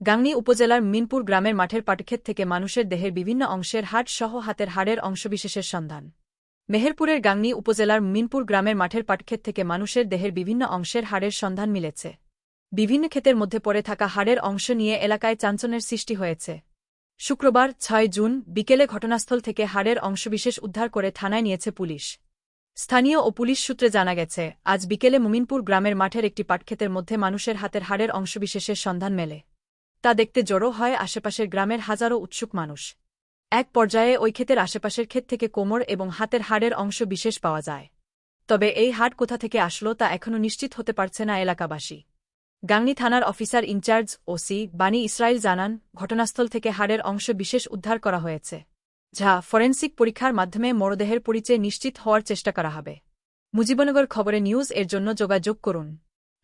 গাংনী উপজেলার মিনপুর গ্রামের মাঠের পাটক্ষেত থেকে মানুষের দেহের বিভিন্ন অংশের হাট সহ হাতের হাড়ের অংশবিশেষের সন্ধান। মেহেরপুরের গাংনী উপজেলার মিনপুর গ্রামের মাঠের পাটক্ষেত থেকে মানুষের দেহের বিভিন্ন অংশের হাড়ের সন্ধান মিলেছে। বিভিন্ন ক্ষেতের মধ্যে পড়ে থাকা হাড়ের অংশ নিয়ে এলাকায় চাঞ্চনের সৃষ্টি হয়েছে। শুক্রবার, ছয় জুন, বিকেলে ঘটনাস্থল থেকে হাড়ের অংশবিশেষ উদ্ধার করে থানায় নিয়েছে পুলিশ। স্থানীয় ও পুলিশ সূত্রে জানা গেছে, আজ বিকেলে মুমিনপুর গ্রামের মাঠের একটি পাটক্ষেতের মধ্যে মানুষের হাতের হাড়ের অংশবিশেষের সন্ধান মেলে। তা দেখতে জড়ো হয় আশেপাশের গ্রামের হাজারো উৎসুক মানুষ। এক পর্যায়ে ওই ক্ষেতের আশেপাশের ক্ষেত থেকে কোমর এবং হাতের হাড়ের অংশ বিশেষ পাওয়া যায়। তবে এই হাট কোথা থেকে আসলো তা এখনও নিশ্চিত হতে পারছে না এলাকাবাসী। গাংনী থানার officer in charge, OC Bani Israel জানান, ঘটনাস্থল থেকে হাড়ের অংশ বিশেষ উদ্ধার করা হয়েছে, যা ফরেন্সিক পরীক্ষার মাধ্যমে মরদেহের পরিচয় নিশ্চিত হওয়ার চেষ্টা করা হবে। মুজিবনগর খবরে নিউজ এর জন্য যোগাযোগ করুন।